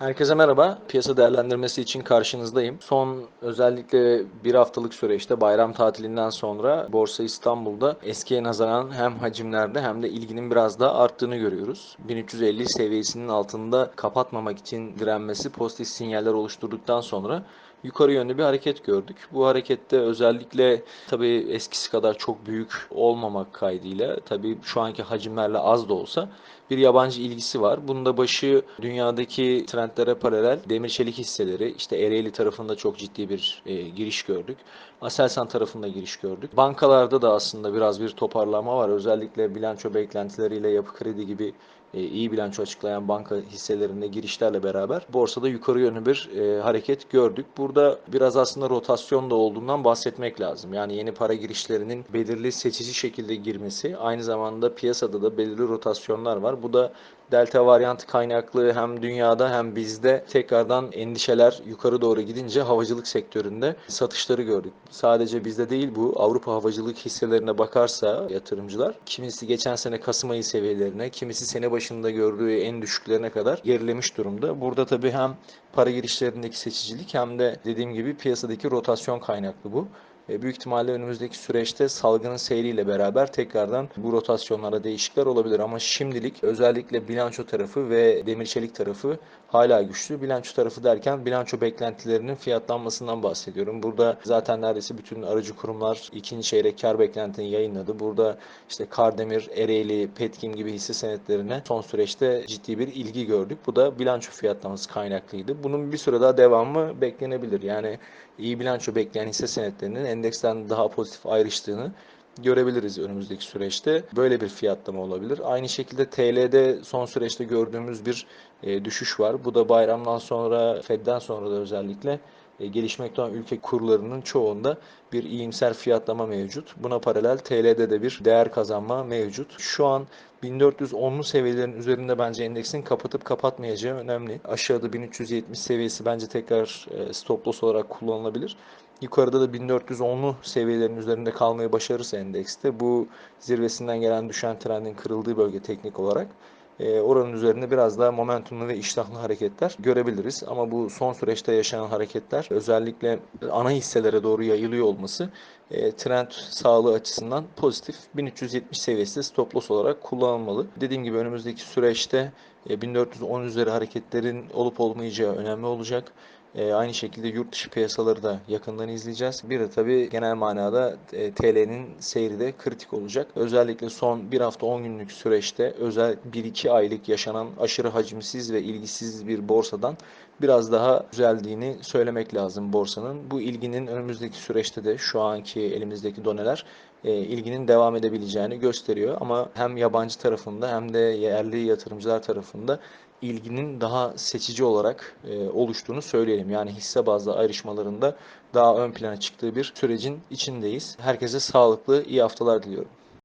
Herkese merhaba. Piyasa değerlendirmesi için karşınızdayım. Son özellikle bir haftalık süreçte bayram tatilinden sonra Borsa İstanbul'da eskiye nazaran hem hacimlerde hem de ilginin biraz daha arttığını görüyoruz. 1350 seviyesinin altında kapatmamak için direnmesi pozitif sinyaller oluşturduktan sonra yukarı yönlü bir hareket gördük. Bu harekette özellikle tabii eskisi kadar çok büyük olmamak kaydıyla tabii şu anki hacimlerle az da olsa bir yabancı ilgisi var. Bunun da başı dünyadaki trendlere paralel demir çelik hisseleri işte Ereğli tarafında çok ciddi bir e, giriş gördük. Aselsan tarafında giriş gördük. Bankalarda da aslında biraz bir toparlama var. Özellikle bilanço beklentileriyle yapı kredi gibi iyi bilanço açıklayan banka hisselerinde girişlerle beraber borsada yukarı yönlü bir e, hareket gördük. Burada biraz aslında rotasyon da olduğundan bahsetmek lazım. Yani yeni para girişlerinin belirli seçici şekilde girmesi aynı zamanda piyasada da belirli rotasyonlar var. Bu da delta varyantı kaynaklı hem dünyada hem bizde tekrardan endişeler yukarı doğru gidince havacılık sektöründe satışları gördük. Sadece bizde değil bu Avrupa havacılık hisselerine bakarsa yatırımcılar kimisi geçen sene Kasım ayı seviyelerine, kimisi sene başında gördüğü en düşüklerine kadar gerilemiş durumda. Burada tabii hem para girişlerindeki seçicilik hem de dediğim gibi piyasadaki rotasyon kaynaklı bu. E, Büyük ihtimalle önümüzdeki süreçte salgının seyriyle beraber tekrardan bu rotasyonlara değişiklikler olabilir. Ama şimdilik özellikle bilanço tarafı ve demir çelik tarafı hala güçlü. Bilanço tarafı derken bilanço beklentilerinin fiyatlanmasından bahsediyorum. Burada zaten neredeyse bütün aracı kurumlar ikinci çeyrek kar beklentini yayınladı. Burada işte Kardemir, Ereğli, Petkim gibi hisse senetlerine son süreçte ciddi bir ilgi gördük. Bu da bilanço fiyatlaması kaynaklıydı. Bunun bir süre daha devamı beklenebilir. Yani iyi bilanço bekleyen hisse senetlerinin endeksten daha pozitif ayrıştığını görebiliriz önümüzdeki süreçte. Böyle bir fiyatlama olabilir. Aynı şekilde TL'de son süreçte gördüğümüz bir e, düşüş var. Bu da bayramdan sonra, Fed'den sonra da özellikle e, gelişmekte olan ülke kurlarının çoğunda bir iyimser fiyatlama mevcut. Buna paralel TL'de de bir değer kazanma mevcut. Şu an 1410'lu seviyelerin üzerinde bence endeksin kapatıp kapatmayacağı önemli. Aşağıda 1370 seviyesi bence tekrar e, stop loss olarak kullanılabilir. Yukarıda da 1410'lu seviyelerin üzerinde kalmayı başarırsa endekste bu zirvesinden gelen düşen trendin kırıldığı bölge teknik olarak e, oranın üzerinde biraz daha momentumlu ve iştahlı hareketler görebiliriz. Ama bu son süreçte yaşanan hareketler özellikle ana hisselere doğru yayılıyor olması e, trend sağlığı açısından pozitif. 1370 seviyesi stop loss olarak kullanılmalı. Dediğim gibi önümüzdeki süreçte e, 1410 üzeri hareketlerin olup olmayacağı önemli olacak. E, aynı şekilde yurt dışı piyasaları da yakından izleyeceğiz. Bir de tabii genel manada e, TL'nin seyri de kritik olacak. Özellikle son bir hafta 10 günlük süreçte özel 1-2 aylık yaşanan aşırı hacimsiz ve ilgisiz bir borsadan biraz daha düzeldiğini söylemek lazım borsanın. Bu ilginin önümüzdeki süreçte de şu anki elimizdeki doneler e, ilginin devam edebileceğini gösteriyor. Ama hem yabancı tarafında hem de yerli yatırımcılar tarafında ilginin daha seçici olarak e, oluştuğunu söyleyelim. Yani hisse bazlı ayrışmalarında daha ön plana çıktığı bir sürecin içindeyiz. Herkese sağlıklı, iyi haftalar diliyorum.